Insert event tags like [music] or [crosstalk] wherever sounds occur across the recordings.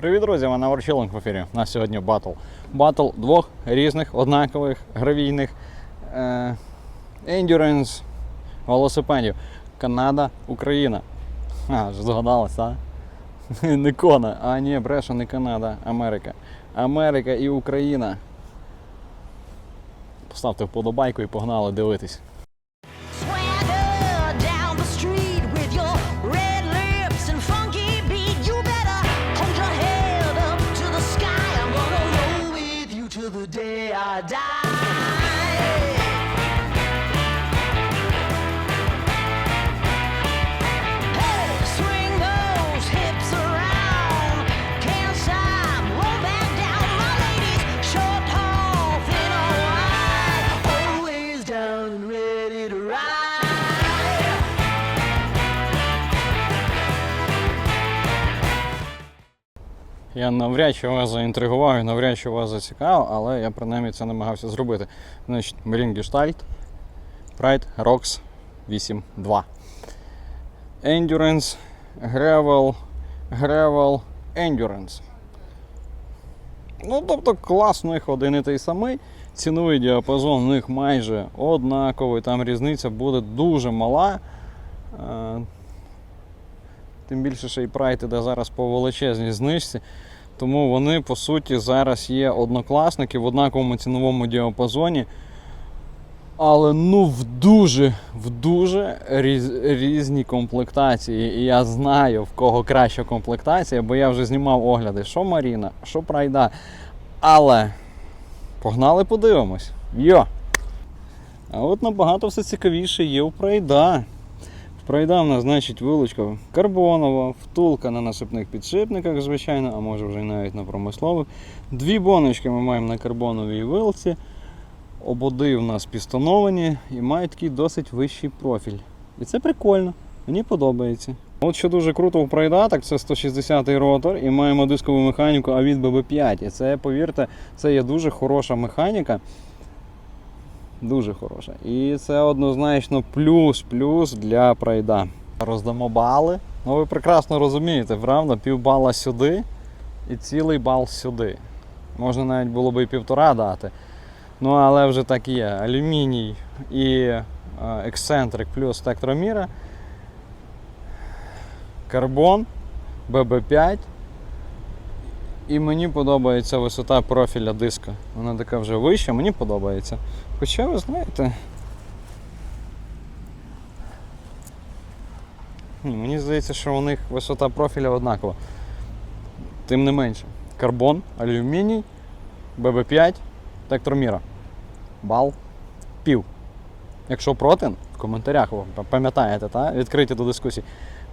Привіт, друзі! Мене Ворчилинг в ефірі. У нас сьогодні батл. Батл двох різних однакових гравійних е, ендюренс велосипедів. Канада, Україна. А, вже згадалась, так? [laughs] Не Кона, а ні, бреша, не Канада, Америка. Америка і Україна. Поставте вподобайку і погнали дивитись. Я навряд чи вас заінтригував навряд чи вас зацікавив, але я принаймні це намагався зробити. Значить, Marine Pride Rocks 8.2. Endurance, Gravel, Gravel, Endurance. Ну, тобто клас у них один і той самий. Ціновий діапазон у них майже однаковий. Там різниця буде дуже мала. Тим більше, що і Pride іде зараз по величезній знижці. Тому вони, по суті, зараз є однокласники в однаковому ціновому діапазоні. Але ну в дуже, в дуже різ, різні комплектації. І я знаю, в кого краща комплектація, бо я вже знімав огляди, що Маріна, що Прайда. Але погнали подивимось. Йо! А от набагато все цікавіше є у Прайда. Пройда в нас, значить, вилучка карбонова, втулка на насипних підшипниках, звичайно, а може вже навіть на промислових. Дві боночки ми маємо на карбоновій вилці. Ободи в нас пістоновані і мають такий досить вищий профіль. І це прикольно, мені подобається. От що дуже круто у Прайда, так це 160-й ротор і маємо дискову механіку AVID BB5. І це, повірте, це є дуже хороша механіка. Дуже хороша. І це однозначно плюс-плюс для прайда. Роздамо бали. Ну ви прекрасно розумієте, правда? Півбала сюди і цілий бал сюди. Можна навіть було би і півтора дати. Ну, але вже так і є. Алюміній і е, ексцентрик плюс спектроміра. Карбон, ББ5. І мені подобається висота профіля диска. Вона така вже вища, мені подобається. Хоча, ви знаєте. Мені здається, що у них висота профіля однакова. Тим не менше. Карбон, алюміній, ББ5, тектроміра. Бал пів. Якщо проти, в коментарях пам'ятаєте, та? відкриті до дискусії.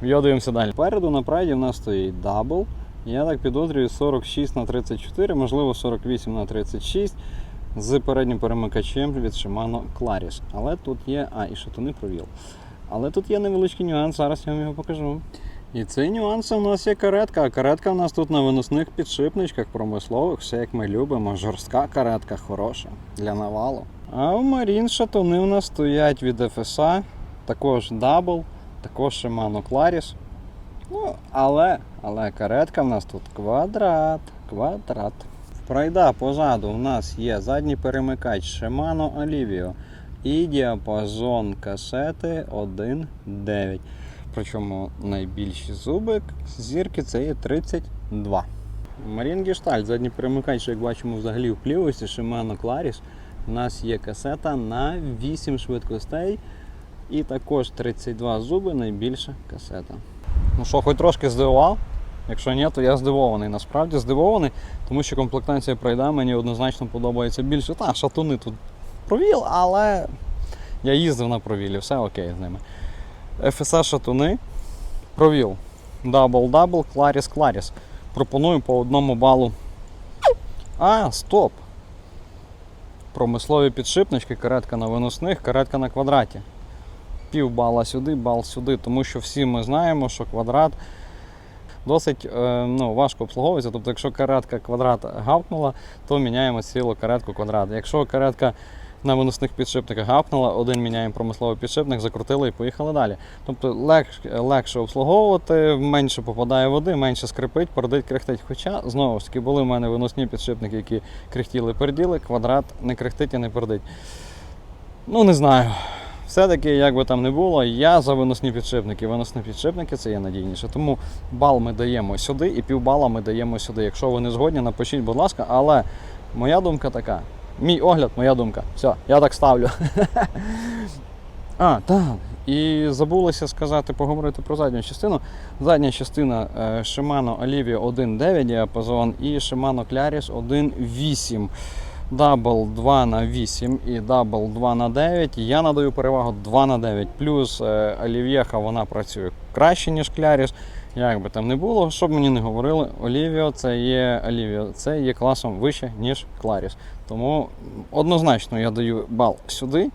Йодуємося далі. Переду на прайді в нас стоїть дабл. Я так підозрюю 46 на 34, можливо 48 на 36 з переднім перемикачем від Shimano Claris. Але тут є. А, і шатуни провіл. Але тут є невеличкий нюанс, зараз я вам його покажу. І цей нюанс у нас є каретка. А каретка у нас тут на виносних підшипничках промислових, все як ми любимо. Жорстка каретка хороша для навалу. А у Marine шатуни у нас стоять від FSA, також дабл, також Shimano Claris. Ну, але, але каретка в нас тут квадрат, квадрат. В прайда позаду у нас є задній перемикач Shimano Alivio і діапазон касети 1.9. Причому найбільші зуби зірки це є 32. Marine Gestalt, задній перемикач, як бачимо, взагалі в плівості Shimano Claris. У нас є касета на 8 швидкостей. І також 32 зуби найбільша касета. Ну що, хоч трошки здивував. Якщо ні, то я здивований. Насправді здивований, тому що комплектація пройда мені однозначно подобається більше. Та, шатуни тут провіл, але я їздив на провілі, все окей з ними. FSA шатуни, провіл. Дабл-дабл, кларіс, кларіс. Пропоную по одному балу. А, стоп! Промислові підшипнички, каретка на виносних, каретка на квадраті пів бала сюди, бал сюди, тому що всі ми знаємо, що квадрат досить е, ну, важко обслуговується. Тобто, якщо каретка квадрат гавкнула, то міняємо цілу каретку квадрат. Якщо каретка на виносних підшипниках гапнула, один міняємо промисловий підшипник, закрутили і поїхали далі. Тобто легше, легше обслуговувати, менше попадає води, менше скрипить, пердить, кряхтить. Хоча, знову ж таки, були в мене виносні підшипники, які кряхтіли, перділи, квадрат не кряхтить і не пердить. Ну, не знаю. Все-таки, як би там не було, я за виносні підшипники. Виносні підшипники це є надійніше. Тому бал ми даємо сюди і півбала ми даємо сюди. Якщо ви не згодні, напишіть, будь ласка, але моя думка така. Мій огляд, моя думка. Все, я так ставлю. [laughs] А, так. І забулося сказати, поговорити про задню частину. Задня частина е, Shimano Alivio 1.9 діапазон і Shimano Claris 1.8. Дабл 2 на 8 і дабл 2 на 9. Я надаю перевагу 2 на 9. Плюс е, Олів'єха вона працює краще, ніж Кляріс. Як би там не було, щоб мені не говорили, Олівіо це є Олівіо, це є класом вище, ніж Кларіс. Тому однозначно я даю бал сюди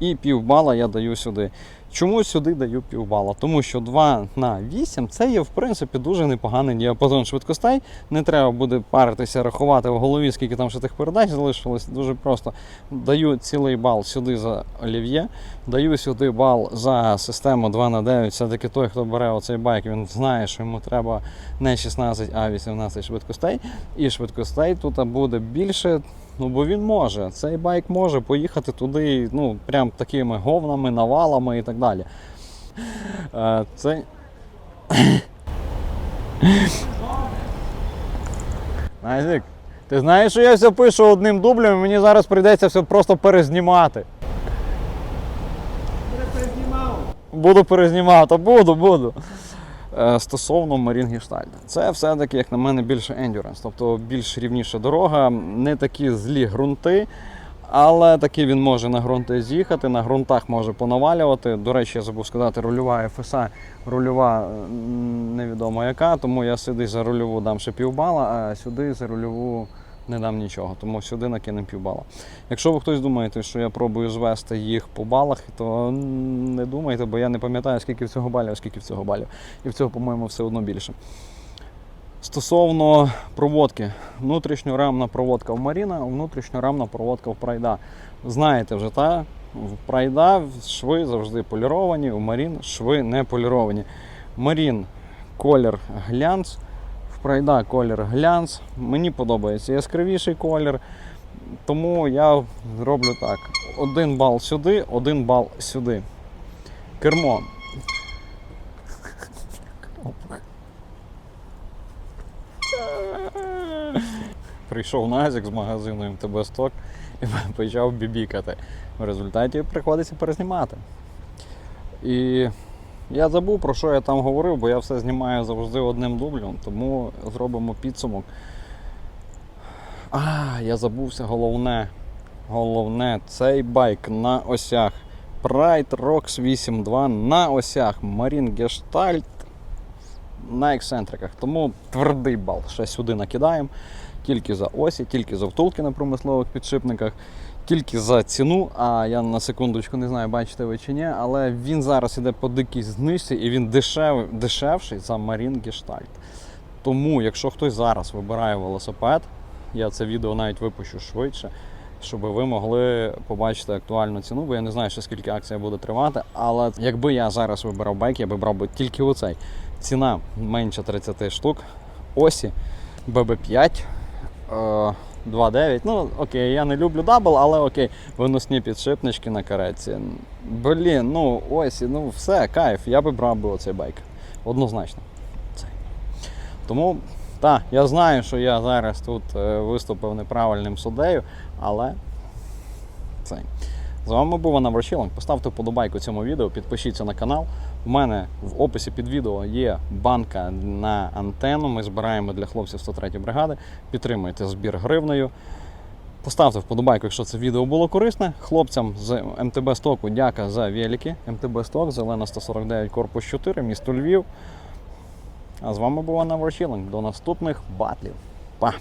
і півбала я даю сюди. Чому сюди даю півбала? Тому що 2 на 8 це є в принципі дуже непоганий діапазон швидкостей. Не треба буде паритися, рахувати в голові, скільки там ще тих передач залишилось. Дуже просто даю цілий бал сюди за олів'є, даю сюди бал за систему 2 на 9 Все-таки той, хто бере оцей байк, він знає, що йому треба не 16, а 18 швидкостей. І швидкостей тут буде більше. Ну, бо він може. Цей байк може поїхати туди, ну, прям такими говнами, навалами і так далі. Е, Це... Назік, ти знаєш, що я все пишу одним дублем, і мені зараз прийдеться все просто перезнімати. Буду перезнімати, буду, буду. Е, Стосовно Марінгештальда. Це все-таки, як на мене, більше ендюранс, тобто більш рівніша дорога, не такі злі ґрунти, але таки він може на ґрунти з'їхати, на ґрунтах може понавалювати. До речі, я забув сказати, рульова ФСА, рульова невідомо яка, тому я сюди за рульову дам ще півбала, а сюди за рульову не дам нічого, тому сюди накинемо півбала. Якщо ви хтось думаєте, що я пробую звести їх по балах, то не думайте, бо я не пам'ятаю, скільки всього балів, скільки всього балів. І всього, по-моєму, все одно більше. Стосовно проводки, внутрішньорамна проводка в Маріна, внутрішньорамна проводка в Прайда. Знаєте вже, та? В Прайда шви завжди поліровані, у Марін шви не поліровані. Марін колір глянц, в Прайда колір глянц. Мені подобається яскравіший колір. Тому я зроблю так: один бал сюди, один бал сюди. Кермо. Прийшов Назік з магазину МТБ Сток і [laughs] почав бібікати. В результаті приходиться перезнімати. І я забув про що я там говорив, бо я все знімаю завжди одним дублем, тому зробимо підсумок. А, я забувся головне. Головне, цей байк на осях. Pride Rocks 8.2 на осях. Marine Gestalt на ексцентриках. Тому твердий бал ще сюди накидаємо. Тільки за осі, тільки за втулки на промислових підшипниках, тільки за ціну. А я на секундочку не знаю, бачите ви чи ні, але він зараз іде по дикій знижці і він дешев, дешевший за Marine Gestalt. Тому, якщо хтось зараз вибирає велосипед, я це відео навіть випущу швидше, щоб ви могли побачити актуальну ціну, бо я не знаю, ще скільки акція буде тривати. Але якби я зараз вибирав байк, я би брав би тільки оцей. Ціна менше 30 штук. Осі BB5. е, 2.9. Ну, окей, я не люблю дабл, але окей, виносні підшипнички на кареці. Блін, ну ось, ну все, кайф. Я би брав би оцей байк. Однозначно. Цей. Тому, так, я знаю, що я зараз тут е, виступив неправильним суддею, але цей. З вами був Анна Врачилон. Поставте вподобайку цьому відео, підпишіться на канал. У мене в описі під відео є банка на антенну. Ми збираємо для хлопців 103 бригади. Підтримуйте збір гривнею. Поставте вподобайку, якщо це відео було корисне. Хлопцям з МТБ Стоку дяка за велики. МТБ Сток, зелена 149, корпус 4, місто Львів. А з вами був Анна Врачилон. До наступних батлів. Па!